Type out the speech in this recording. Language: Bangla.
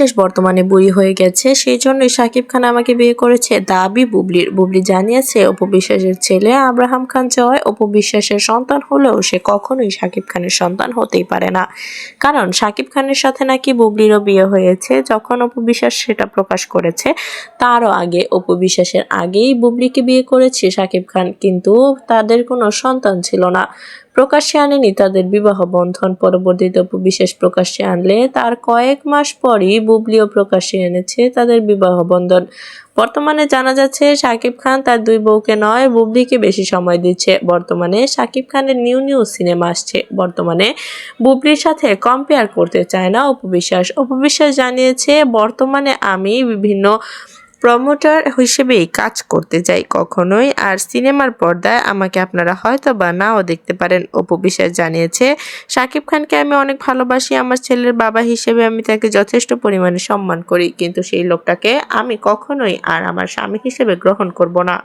বিশ্বাস বর্তমানে বুড়ি হয়ে গেছে। সেই জন্যই সাকিব খান আমাকে বিয়ে করেছে। দাবি বুবলির। বুবলি জানিয়েছে অপবিশ্বাসের ছেলে আব্রাহাম খান জয় অপবিশ্বাসের সন্তান হলেও সে কখনোই সাকিব খানের সন্তান হতেই পারে না। কারণ সাকিব খানের সাথে নাকি বুবলিরও বিয়ে হয়েছে। যখন অপবিশ্বাস সেটা প্রকাশ করেছে, তারও আগে অপবিশ্বাসের আগেই বুবলিকে বিয়ে করেছে সাকিব খান। কিন্তু তাদের কোনো সন্তান ছিল না। প্রকাশ্যে আনেনি, তাদের বিবাহ বন্ধন পরবর্তীতে বিশ্বাস প্রকাশ্যে আনলে তার কয়েক মাস পরই বুবলিও প্রকাশ্যে এনেছে তাদের বিবাহ বন্ধন। বর্তমানে জানা যাচ্ছে, শাকিব খান তার দুই বউকে নয়, বুবলিকে বেশি সময় দিচ্ছে। বর্তমানে শাকিব খানের নিউ নিউ সিনেমা আসছে। বর্তমানে বুবলির সাথে কম্পেয়ার করতে চায় না অপবিশ্বাস। অপবিশ্বাস জানিয়েছে, বর্তমানে আমি বিভিন্ন প্রমোটার হিসেবেই কাজ করতে যাই কখনোই। আর সিনেমার পর্দায় আমাকে আপনারা হয়তো বা নাও দেখতে পারেন, অপু বিশ্বাস জানিয়েছে। শাকিব খানকে আমি অনেক ভালোবাসি, আমার ছেলের বাবা হিসেবে আমি তাকে যথেষ্ট পরিমাণে সম্মান করি, কিন্তু সেই লোকটাকে আমি কখনোই আর আমার স্বামী হিসেবে গ্রহণ করব না।